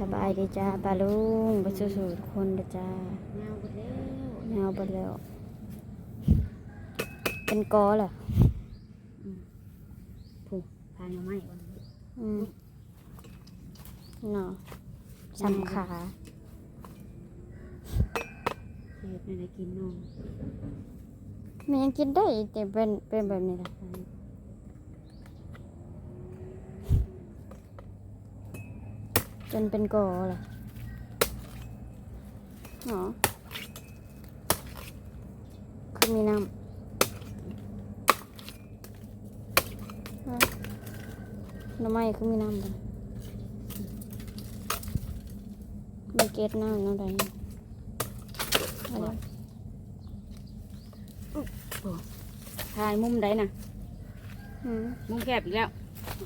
สบายดีจ้าปลาลุงไปสู้ๆทุกคนเด้อจ้าเงาหมดแล้วเงาไปแล้ว เป็นกอเหรอผูกพายเอาไม้ก่อนอืมเนาะสำขาเฮ็ดในได้กินนมมันยังกินได้แต่เป็นเป็นแบบนี้แหละจ นเป็นกอเหรอเนาะคือมีน้ำฮะหน้ำไม้คือมีน้ำบ่ไม่เก็ตน้ำน้ำใดอะไรพายมุมใดน่ะอืมมุมแคบอีกแล้ว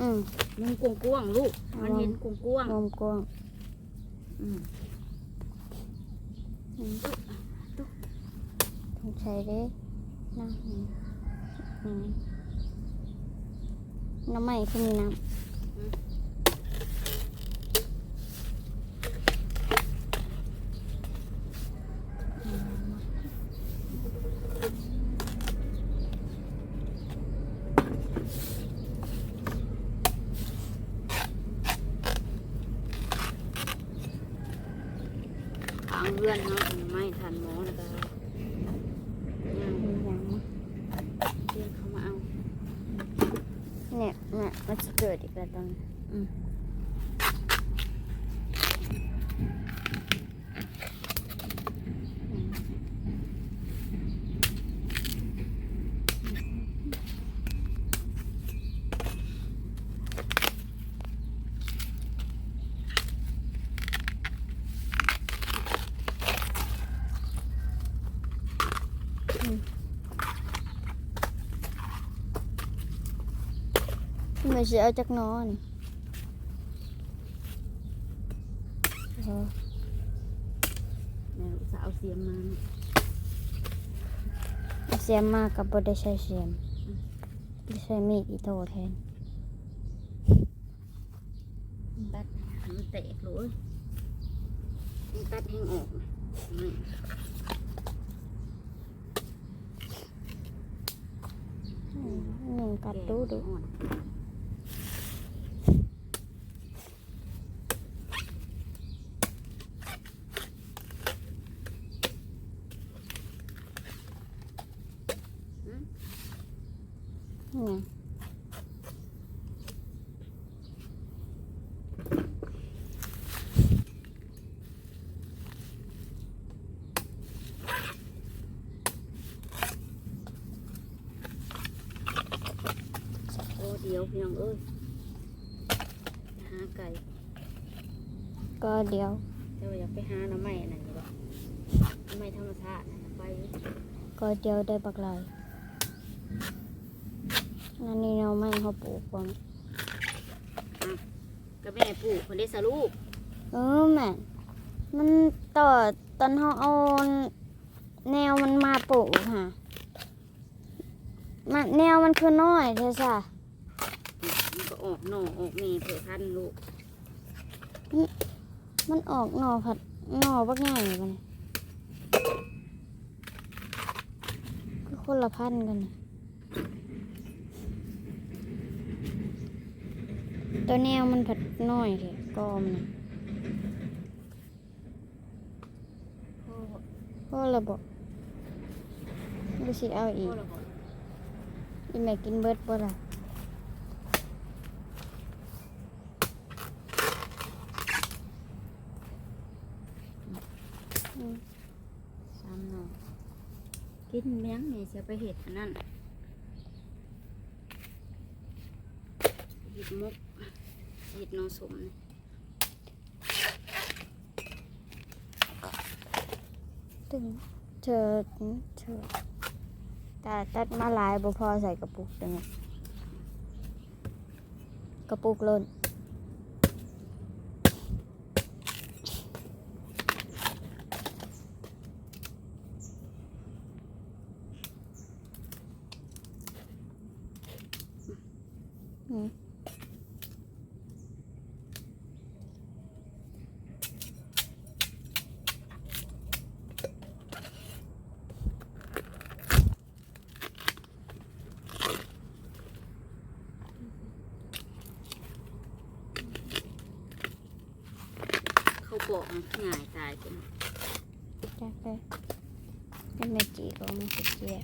อืม มุมกว้างๆลูก มันเห็นกว้างนมกว้างๆอืมอืมต้องใช้เด้น้ำอืมอืมน้ำใหม่คือมีน้ทางเลื่ อนเนาะไม่ทันหมอนะก็ยังย่างมั้งเรียกเขามาเอาเนี่ยเนี่ยมันจะเกิดอีกแล้วตอนอืม ไม่ใช่เอาจากหนอนี่เออแม่ลูกสาวเสียมมาเนเสียมมากกับบได้ใช้เสียมได้ใช้มีดอีโต้แทนตัดห้มันแตกเลยมันตัดให้ออกหนึ่งกัดดูดู อ่อน นี่ไง โอ้เดี ยวเพียงเอ้ยหาไก่ก็เดียวเจ้าอยากไปหาหน้ำไม้อันนั่นอยู่บ่หน้ำไม้ธรรมชาติน่ะไปก็เดียวได้บักหลายอันนี้เราไม่เขาปลูกก่อนก็แม่ปลูกคนได้สรุปเออแม่นมันต่อตอนเขาเอาแนวมันมาปลูกค่ะมันแนวมันคือน้อยเธอจ้ะ มันก็ออกหน่อออกเมเผื่อพันธุ์ลูกมันออกหน่อผัดหน่อบักง่ายเลยมันคือคนละพันธุ์กันน่ะตัวแนวมันผัดน้อยเลยกอมนน่ะพ่อพ่อระบอกดูสิเอาอีพ่กอเราบอกอีแม่กินเบิดบ่ล่ะอืม สามหน่อ กินเลี้ยงแม่จะไปเห็ดอันนั้นเห็ดมุกเห็ดนอสมตึงเธอเธอแต่ตัดมาลายบ่พอใส่กระปุกจังไงกระปุกล้นอืม วกมันง่ายตายจังจักเลยให้แม่จีก็มาสิเจีย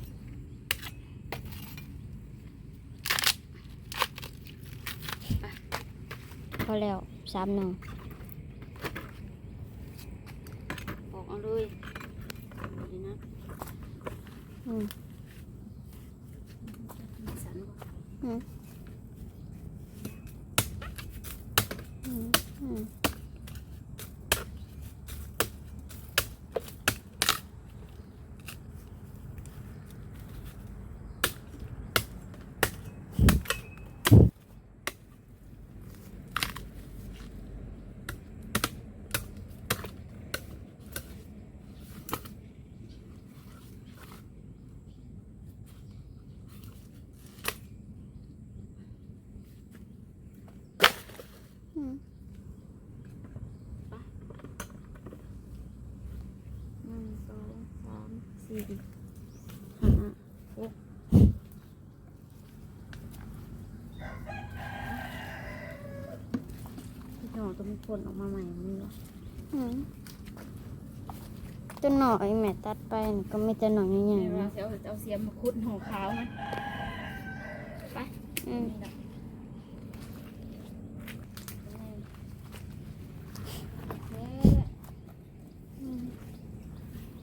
พอแล้วสามหนึ่ง ออกเอาเลยดีนะ อืม สันบ่ อืมอืมอืม อืม หนึ่งสองสามสี่ห้า หกพี่น้องต้องมีผลออกมาใหม่มึงเนาะอืมตัวหน่อยแม่ตัดไปนี่ก็ไม่แต่หน่อยใหญ่เดี๋ๆยวเรานะจะเอาเอาเสียมมาคุดหัวขาวมันไปอืมนี่ดอกเอ๊ะ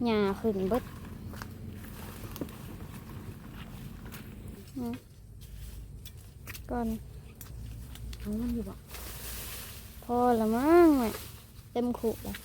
หญ้าขึ้นเบิดอืมก่อน เอามันอยู่บ่ พอละมั้งแม่เต็ม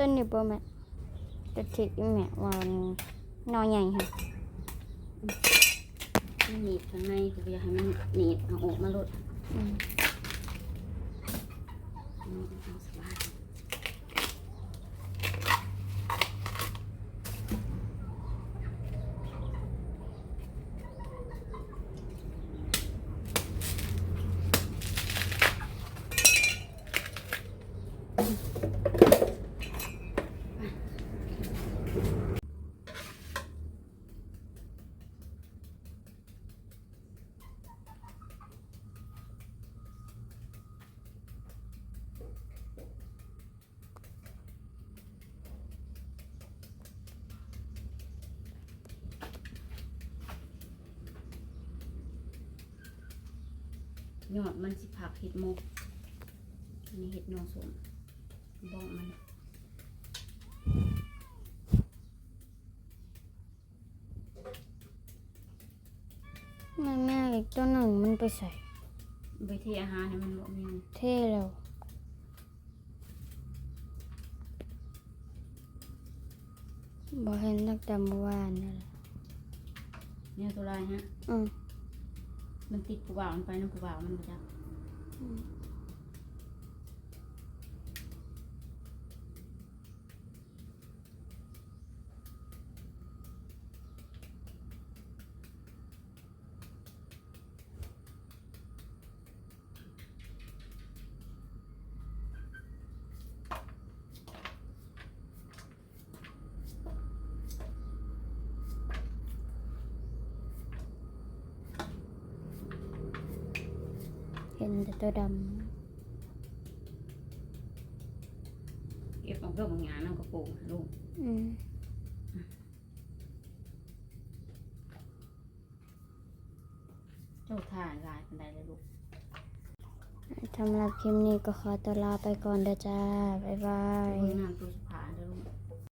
ต้นนี้บ่แม่ตัวที่แม่ว่าหนอใหญ่ค่ะมันหนีบข้างในคืออยากให้มันหนีบเอาออกมาลดอืมอืมเอาสบาย ยอดมันสิผักเห็ดโมกอันนี้เห็ดนอสมบ้องมันแม่แม่อีกตัวหนึ่งมันไปใส่ไปเทอาหารเนี่ยมันบอกมีเท่แล้วบ่เห็นตั้งแต่เมื่อวานนั่นแหละเนี่ยตัวลายฮะอืม มันติดกูบ่าวมันไปน้ำผู้บ่าวมันมาจา เห็นแต่ตัวดเก็บเอาเพื่อบางงานน้ำกระโปรงนะลูกำอืมเจ้าท่าลายเป็นไดเลยลูก สำหรับคลิปนี้ก็ขอตัวลาไปก่อนเด้อจ้า บ๊ายบายเบิ่งน้ำตัวสุภ